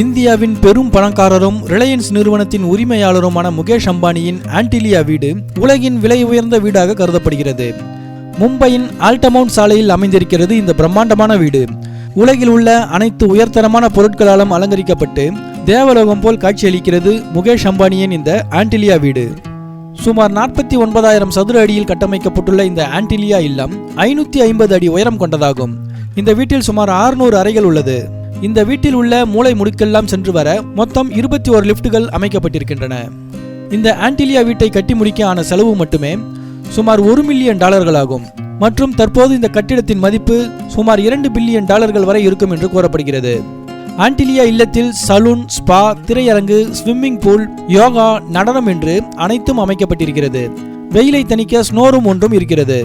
இந்தியாவின் பெரும் பணக்காரரும் ரிலையன்ஸ் நிறுவனத்தின் உரிமையாளருமான முகேஷ் அம்பானியின் ஆன்டிலியா வீடு உலகின் விலை உயர்ந்த வீடாக கருதப்படுகிறது. மும்பையின் ஆல்டமவுண்ட் சாலையில் அமைந்திருக்கிறது இந்த பிரம்மாண்டமான வீடு. உலகில் உள்ள அனைத்து உயர்தரமான பொருட்களாலும் அலங்கரிக்கப்பட்டு தேவலோகம் போல் காட்சியளிக்கிறது முகேஷ் அம்பானியின் இந்த ஆன்டிலியா வீடு. சுமார் நாற்பத்தி ஒன்பதாயிரம் சதுர அடியில் கட்டமைக்கப்பட்டுள்ள இந்த ஆன்டிலியா இல்லம் ஐநூத்தி ஐம்பது அடி உயரம் கொண்டதாகும். இந்த வீட்டில் சுமார் 600 அறைகள் உள்ளது. இந்த வீட்டில் உள்ள மூளை முடுக்கெல்லாம் சென்று வர மொத்தம் இருபத்தி ஒரு லிஃப்ட்டுகள் அமைக்கப்பட்டிருக்கின்றன. இந்த ஆன்டிலியா வீட்டை கட்டி முடிக்க ஆன செலவு மட்டுமே சுமார் ஒரு மில்லியன் டாலர்கள் ஆகும் மற்றும் தற்போது இந்த கட்டிடத்தின் மதிப்பு சுமார் இரண்டு பில்லியன் டாலர்கள் வரை இருக்கும் என்று கூறப்படுகிறது. ஆன்டிலியா இல்லத்தில் சலூன் ஸ்பா திரையரங்கு ஸ்விம்மிங் பூல் யோகா நடனம் என்று அனைத்தும் அமைக்கப்பட்டிருக்கிறது. வெயிலை தணிக்க ஸ்னோரும் ஒன்றும் இருக்கிறது.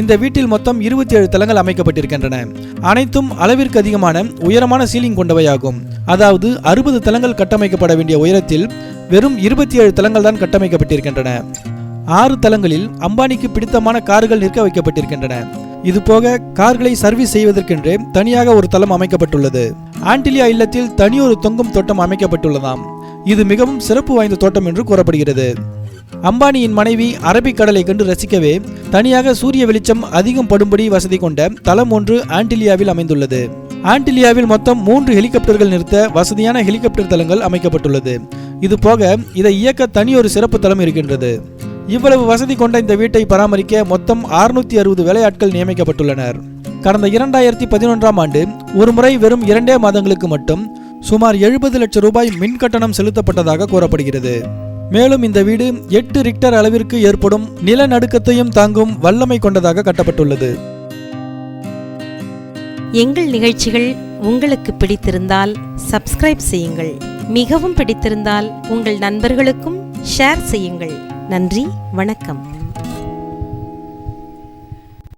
இந்த வீட்டில் மொத்தம் இருபத்தி ஏழு தளங்கள் அமைக்கப்பட்டிருக்கின்றன. அனைத்தும் அளவிற்கு அதிகமான உயரமான சீலிங் கொண்டவையாகும். அதாவது அறுபது தளங்கள் கட்டமைக்கப்பட வேண்டிய உயரத்தில் வெறும் இருபத்தி ஏழு தளங்கள் தான் கட்டமைக்கப்பட்டிருக்கின்றன. ஆறு தளங்களில் அம்பானிக்கு பிடித்தமான கார்கள் நிற்க வைக்கப்பட்டிருக்கின்றன. இதுபோக கார்களை சர்வீஸ் செய்வதற்கென்று தனியாக ஒரு தளம் அமைக்கப்பட்டுள்ளது. ஆண்டிலியா இல்லத்தில் தனியொரு தொங்கும் தோட்டம் அமைக்கப்பட்டுள்ளதாம். இது மிகவும் சிறப்பு வாய்ந்த தோட்டம் என்று கூறப்படுகிறது. அம்பானியின் மனைவி அரபிக்கடலை கண்டு ரசிக்கவே தனியாக சூரிய வெளிச்சம் அதிகம் படும்படி வசதி கொண்ட தளம் ஒன்று ஆண்டிலியாவில் அமைந்துள்ளது. ஆண்டிலியாவில் மொத்தம் மூன்று ஹெலிகாப்டர்கள் நிறுத்த வசதியான ஹெலிகாப்டர் தளங்கள் அமைக்கப்பட்டுள்ளது. இது போக இதை இயக்க தனியொரு சிறப்பு தளம் இருக்கின்றது. இவ்வளவு வசதி கொண்ட இந்த வீட்டை பராமரிக்க மொத்தம் 660 அறுபது வேலையாட்கள் நியமிக்கப்பட்டுள்ளனர். கடந்த இரண்டாயிரத்தி பதினொன்றாம் ஆண்டு ஒரு முறை வெறும் இரண்டே மாதங்களுக்கு மட்டும் சுமார் எழுபது லட்சம் ரூபாய் மின் கட்டணம் செலுத்தப்பட்டதாக கூறப்படுகிறது. மேலும் இந்த வீடு எட்டு ரிக்டர் அளவிற்கு ஏற்படும் நிலநடுக்கத்தையும் தாங்கும் வல்லமை கொண்டதாக கட்டப்பட்டுள்ளது. எங்கள் நிகழ்ச்சிகள் உங்களுக்கு பிடித்திருந்தால் சப்ஸ்கிரைப் செய்யுங்கள். மிகவும் பிடித்திருந்தால் உங்கள் நண்பர்களுக்கும் ஷேர் செய்யுங்கள். நன்றி வணக்கம்.